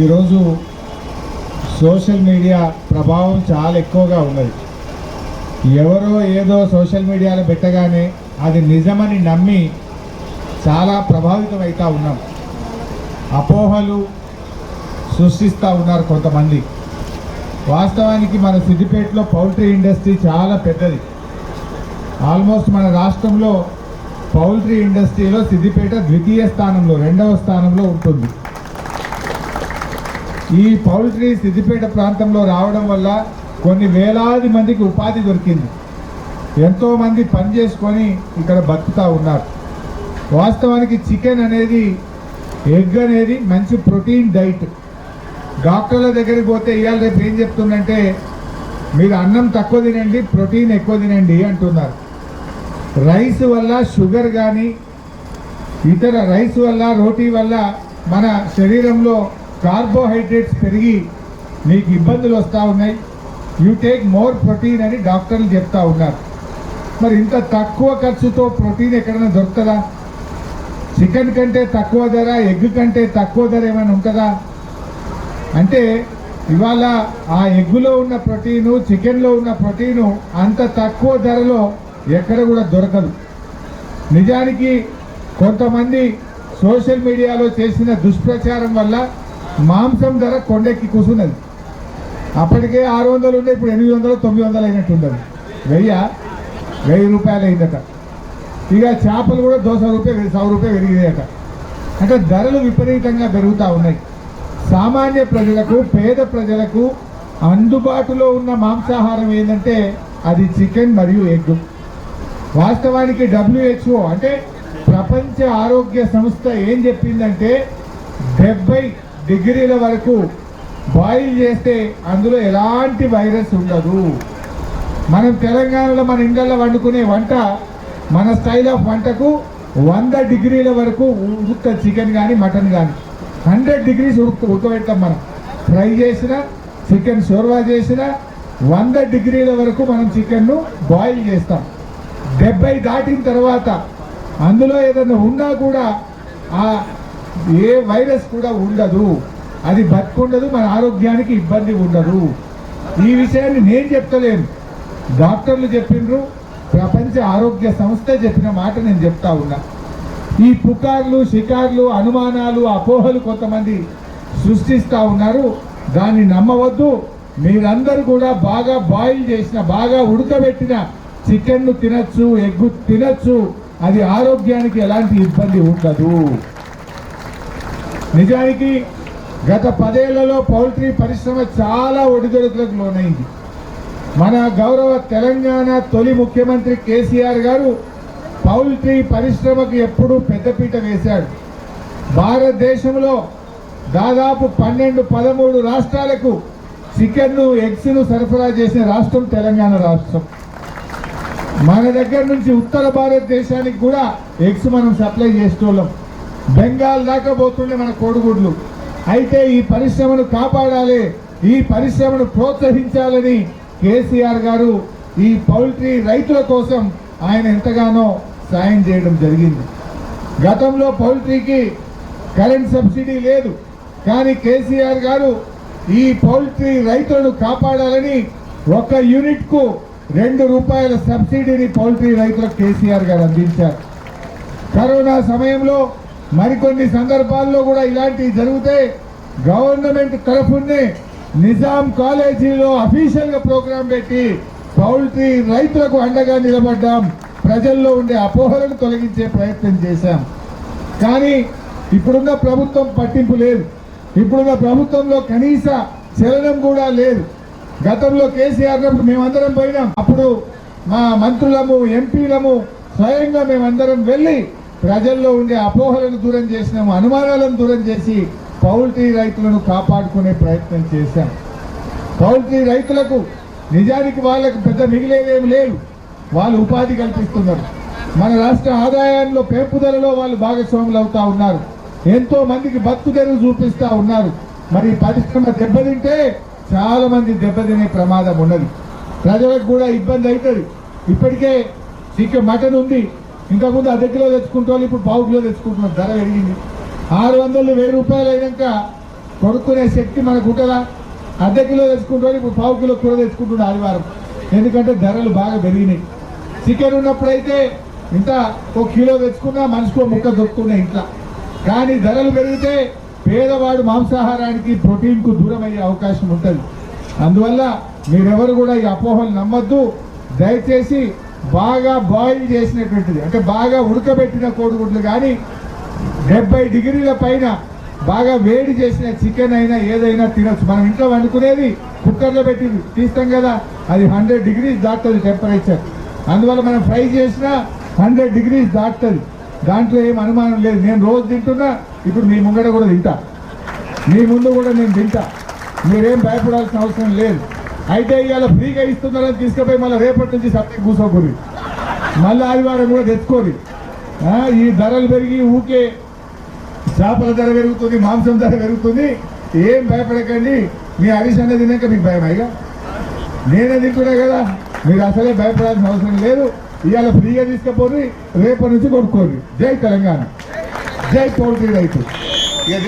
ఈరోజు social media ప్రభావం చాలా ఎక్కువగా ఉన్నది. ఎవరో ఏదో సోషల్ మీడియాలో పెట్టగానే అది నిజమని నమ్మి చాలా ప్రభావితం అవుతూ ఉన్నాం. అపోహలు సృష్టిస్తూ ఉన్నారు కొంతమంది. వాస్తవానికి మన సిద్దిపేటలో పౌల్ట్రీ ఇండస్ట్రీ చాలా పెద్దది. ఆల్మోస్ట్ మన రాష్ట్రంలో పౌల్ట్రీ ఇండస్ట్రీలో సిద్దిపేట ద్వితీయ స్థానంలో రెండవ స్థానంలో ఉంటుంది. ఈ పౌల్ట్రీ సిద్దిపేట ప్రాంతంలో రావడం వల్ల కొన్ని వేలాది మందికి ఉపాధి దొరికింది. ఎంతోమంది పని చేసుకొని ఇక్కడ బతుకుతూ ఉన్నారు. వాస్తవానికి చికెన్ అనేది ఎగ్ అనేది మంచి ప్రోటీన్ డైట్. డాక్టర్ల దగ్గరికి పోతే ఇవాళ రేపు ఏం చెప్తుందంటే మీరు అన్నం తక్కువ తినండి ప్రోటీన్ ఎక్కువ తినండి అంటున్నారు. రైస్ వల్ల షుగర్ కానీ ఇతర రైస్ వల్ల రోటీ వల్ల మన శరీరంలో కార్బోహైడ్రేట్స్ పెరిగి మీకు ఇబ్బందులు వస్తూ ఉన్నాయి. యూ టేక్ మోర్ ప్రోటీన్ అని డాక్టర్లు చెప్తా ఉన్నారు. మరి ఇంత తక్కువ ఖర్చుతో ప్రోటీన్ ఎక్కడైనా దొరుకుతుందా? చికెన్ కంటే తక్కువ ధర ఎగ్ కంటే తక్కువ ధర ఏమైనా ఉంటుందా? అంటే ఇవాళ ఆ ఎగ్గులో ఉన్న ప్రోటీను చికెన్లో ఉన్న ప్రోటీను అంత తక్కువ ధరలో ఎక్కడ కూడా దొరకదు. నిజానికి కొంతమంది సోషల్ మీడియాలో చేసిన దుష్ప్రచారం వల్ల మాంసం ధర కొండెక్కి కూసున్నది. అప్పటికే ఆరు వందలు ఉండే ఇప్పుడు ఎనిమిది వందలు తొమ్మిది వందలు అయినట్టు ఉండదు. వెయ్య వెయ్యి రూపాయలు అయిందట. ఇక చేపలు కూడా దోస రూపాయలు సవ రూపాయలు పెరిగినాయట. అంటే ధరలు విపరీతంగా పెరుగుతూ ఉన్నాయి. సామాన్య ప్రజలకు పేద ప్రజలకు అందుబాటులో ఉన్న మాంసాహారం ఏంటంటే అది చికెన్ మరియు ఎగ్. వాస్తవానికి డబ్ల్యూహెచ్ఓ అంటే ప్రపంచ ఆరోగ్య సంస్థ ఏం చెప్పిందంటే డెబ్బై డిగ్రీల వరకు బాయిల్ చేస్తే అందులో ఎలాంటి వైరస్ ఉండదు. మనం తెలంగాణలో మన ఇండ్లలో వండుకునే వంట మన స్టైల్ ఆఫ్ వంటకు వంద డిగ్రీల వరకు ఉడుకుత చికెన్ కానీ మటన్ కానీ హండ్రెడ్ డిగ్రీస్ ఉడుకు ఉడకబెడతాం మనం. ఫ్రై చేసిన చికెన్ షోర్వా చేసిన వంద డిగ్రీల వరకు మనం చికెన్ను బాయిల్ చేస్తాం. డెబ్బై దాటిన తర్వాత అందులో ఏదైనా ఉన్నా కూడా ఆ ఏ వైరస్ కూడా ఉండదు. అది బతుకుండదు మన ఆరోగ్యానికి ఇబ్బంది ఉండదు. ఈ విషయాన్ని నేను చెప్తలేను. డాక్టర్లు చెప్పిండ్రు ప్రపంచ ఆరోగ్య సంస్థ చెప్పిన మాట నేను చెప్తా ఉన్నా. ఈ పుకార్లు షికార్లు అనుమానాలు అపోహలు కొంతమంది సృష్టిస్తూ ఉన్నారు. దాన్ని నమ్మవద్దు. మీరందరూ కూడా బాగా బాయిల్ చేసిన బాగా ఉడకబెట్టిన చికెన్ను తినచ్చు ఎగ్గు తినచ్చు. అది ఆరోగ్యానికి ఎలాంటి ఇబ్బంది ఉండదు. నిజానికి గత పదేళ్ళలో పౌల్ట్రీ పరిశ్రమ చాలా ఒడిదొడుకులకు లోనైంది. మన గౌరవ తెలంగాణ తొలి ముఖ్యమంత్రి కేసీఆర్ గారు పౌల్ట్రీ పరిశ్రమకు ఎప్పుడూ పెద్దపీట వేశాడు. భారతదేశంలో దాదాపు పన్నెండు పదమూడు రాష్ట్రాలకు చికెన్ను ఎగ్స్ను సరఫరా చేసిన రాష్ట్రం తెలంగాణ రాష్ట్రం. మన దగ్గర నుంచి ఉత్తర భారతదేశానికి కూడా ఎగ్స్ మనం సప్లై చేసేటోళ్ళం. బెంగాల్ దాకా పోతుండే మన కోడిగుడ్లు. అయితే ఈ పరిశ్రమను కాపాడాలి ఈ పరిశ్రమను ప్రోత్సహించాలని కేసీఆర్ గారు ఈ పౌల్ట్రీ రైతుల కోసం ఆయన ఎంతగానో సాయం చేయడం జరిగింది. గతంలో పౌల్ట్రీకి కరెంట్ సబ్సిడీ లేదు కానీ కేసీఆర్ గారు ఈ పౌల్ట్రీ రైతులను కాపాడాలని ఒక యూనిట్కు రెండు రూపాయల సబ్సిడీని పౌల్ట్రీ రైతులకు కేసీఆర్ గారు అందించారు. కరోనా సమయంలో మరికొన్ని సందర్భాల్లో కూడా ఇలాంటివి జరిగితే గవర్నమెంట్ తరఫునే నిజాం కాలేజీలో అఫీషియల్గా ప్రోగ్రాం పెట్టి పౌల్ట్రీ రైతులకు అండగా నిలబడ్డాం. ప్రజల్లో ఉండే అపోహలను తొలగించే ప్రయత్నం చేశాం. కానీ ఇప్పుడున్న ప్రభుత్వం పట్టింపు లేదు. ఇప్పుడున్న ప్రభుత్వంలో కనీస చలనం కూడా లేదు. గతంలో కేసీఆర్ మేమందరం పోయినాం. అప్పుడు మా మంత్రులము ఎంపీలము స్వయంగా మేమందరం వెళ్ళి ప్రజల్లో ఉండే అపోహలను దూరం చేసినాము అనుమానాలను దూరం చేసి పౌల్ట్రీ రైతులను కాపాడుకునే ప్రయత్నం చేశాం. పౌల్ట్రీ రైతులకు నిజానికి వాళ్ళకు పెద్ద మిగిలేదేమి లేదు. వాళ్ళు ఉపాధి కల్పిస్తున్నారు. మన రాష్ట్ర ఆదాయంలో పెంపుదలలో వాళ్ళు భాగస్వాములు అవుతా ఉన్నారు. ఎంతో మందికి బతుకు తెరువు చూపిస్తూ ఉన్నారు. మరి పరిశ్రమ దెబ్బతింటే చాలా మంది దెబ్బతినే ప్రమాదం ఉన్నది. ప్రజలకు కూడా ఇబ్బంది అవుతుంది. ఇప్పటికే చికెన్ మటన్ ఉంది. ఇంతకుముందు అర్ధ కిలో తెచ్చుకుంటే వాళ్ళు ఇప్పుడు పావు కిలో తెచ్చుకుంటున్నారు ధర పెరిగింది. ఆరు వందలు వెయ్యి రూపాయలు అయినాక కొనుక్కునే శక్తి మనకు ఉంటుందా? అర్ధ కిలో తెచ్చుకుంటే ఇప్పుడు పావు కిలో కూర తెచ్చుకుంటుండే ఆదివారం. ఎందుకంటే ధరలు బాగా పెరిగినాయి. చికెన్ ఉన్నప్పుడైతే ఇంత ఒక కిలో తెచ్చుకున్నా మనిషికో ముక్క దొరుకుతున్నాయి ఇంట్లో. కానీ ధరలు పెరిగితే పేదవాడు మాంసాహారానికి ప్రోటీన్కు దూరం అయ్యే అవకాశం ఉంటుంది. అందువల్ల మీరెవరు కూడా ఈ అపోహలు నమ్మొద్దు. దయచేసి బాగా బాయిల్ చేసినటువంటిది. అంటే బాగా ఉడకబెట్టిన కోడిగుడ్లు కానీ డెబ్బై డిగ్రీల పైన బాగా వేడి చేసిన చికెన్ అయినా ఏదైనా తినొచ్చు. మనం ఇంట్లో వండుకునేది కుక్కర్లో పెట్టి తీస్తాం కదా అది హండ్రెడ్ డిగ్రీస్ దాటుతుంది టెంపరేచర్ అందువల్ల మనం ఫ్రై చేసినా హండ్రెడ్ డిగ్రీస్ దాటుతుంది. దాంట్లో ఏం అనుమానం లేదు. నేను రోజు తింటున్నా ఇప్పుడు మీ ముంగట కూడా తింటా. మీ ముందు కూడా నేను తింటా. మీరేం భయపడాల్సిన అవసరం లేదు. అయితే ఇవాళ ఫ్రీగా ఇస్తున్నారని తీసుకుపోయి మళ్ళీ రేపటి నుంచి సబ్జెక్ట్ కూర్చోకూరి మళ్ళీ ఆదివారం కూడా తెచ్చుకొని ఈ ధరలు పెరిగి ఊకే చేపల ధర పెరుగుతుంది మాంసం ధర పెరుగుతుంది. ఏం భయపడకండి. మీ హరీష్ అన్న తినాక మీకు భయం అయ్యా నేనే తింటున్నా కదా. మీరు అసలే భయపడాల్సిన అవసరం లేదు. ఇవాళ ఫ్రీగా తీసుకుపోయి రేపటి నుంచి కొనుక్కోండి. జై తెలంగాణ. జై పౌల్ట్రీ రైతు. ఇక